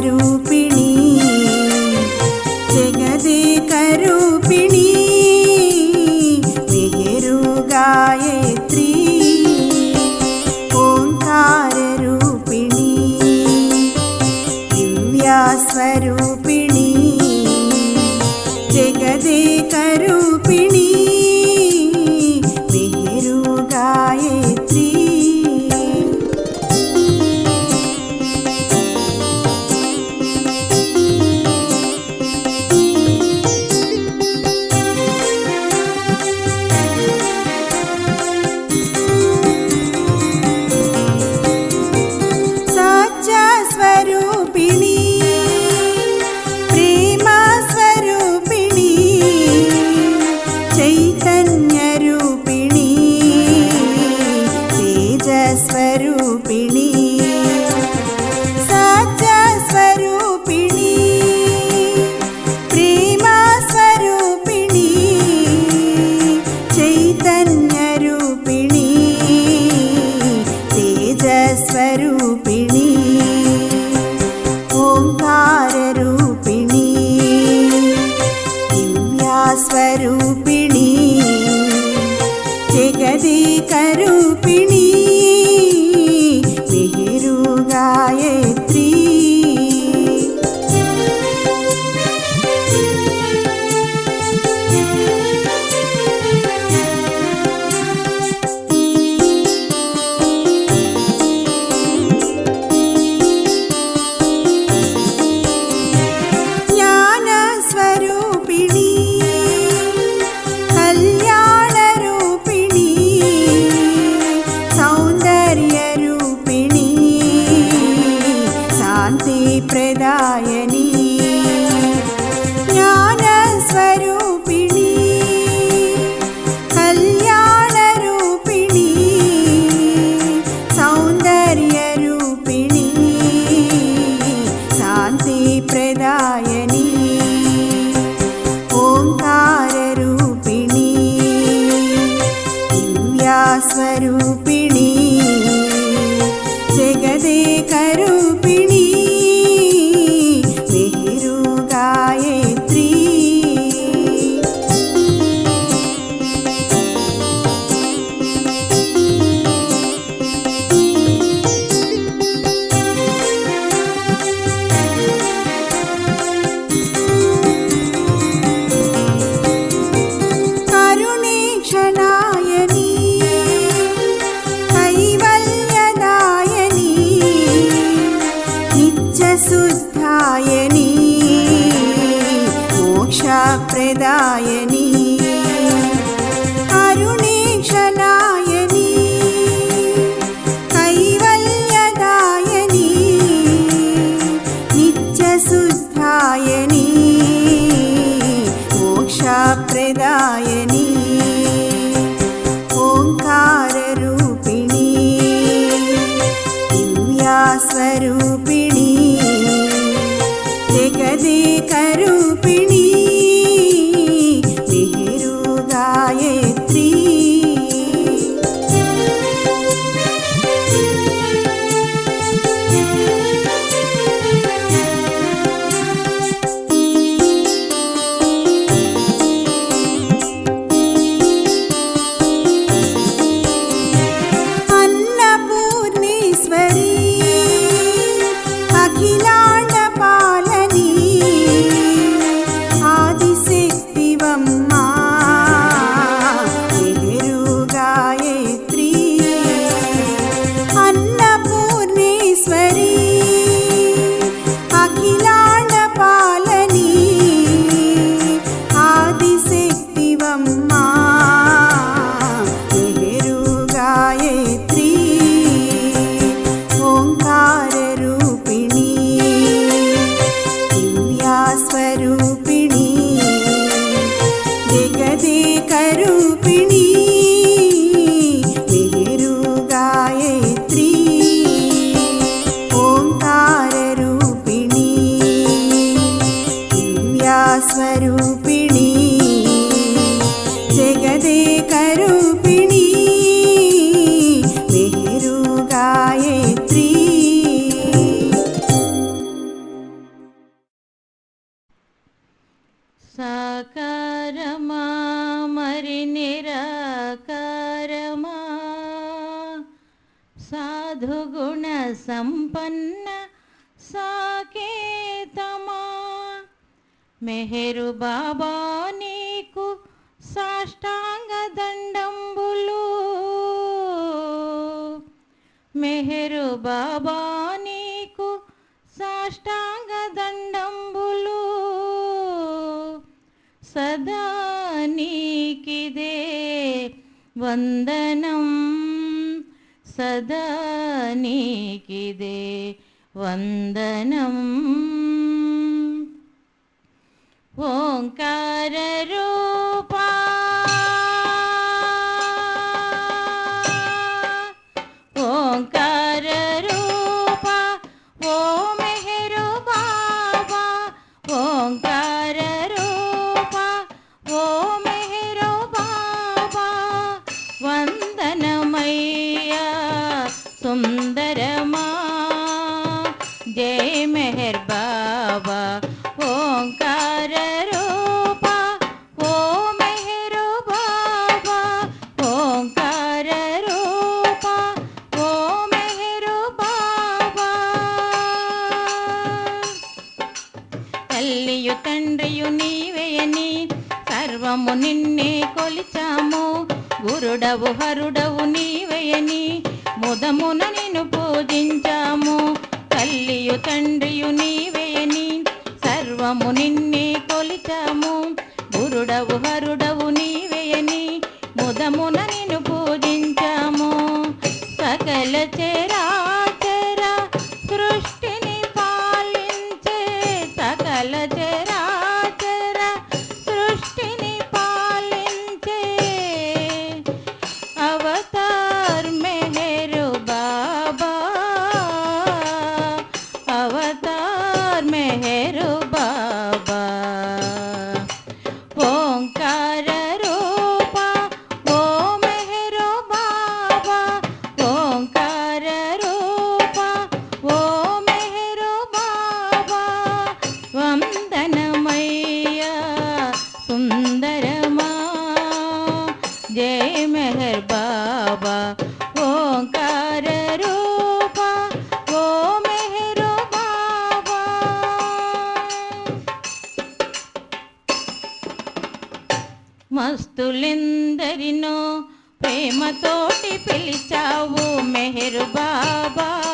quero. स्वरूप च शुद्धायनी मोक्षप्रदायनी अरुणेशलायनी कैवल्यदायनी नित्यशुद्धायनी मोक्षप्रदायनी ओङ्काररूपिणी दिव्यास्वरू సాధుగుణ సాకేతమా? మెహరు బాబా నీకు సాష్టాంగ దండంబులు. మెహరు బాబా నీకు సాష్టాంగ దండంబులు. సదా నీకిదే వందనం. సదా నీకిదే వందనం ఓంకార గురుడవు హరుడవు నీవయని. ముదమున నిన్ను పూజించాము. తల్లియు తండ్రియు నీవేయని. సర్వము నిన్నే కొలిచాము. గురుడవు హరుడవు నీవేయని. ముదమున నిన్ను పూజించాము. సకల చే మస్తులెందరినో ప్రేమతోటి పిలిచావు మెహరు బాబా.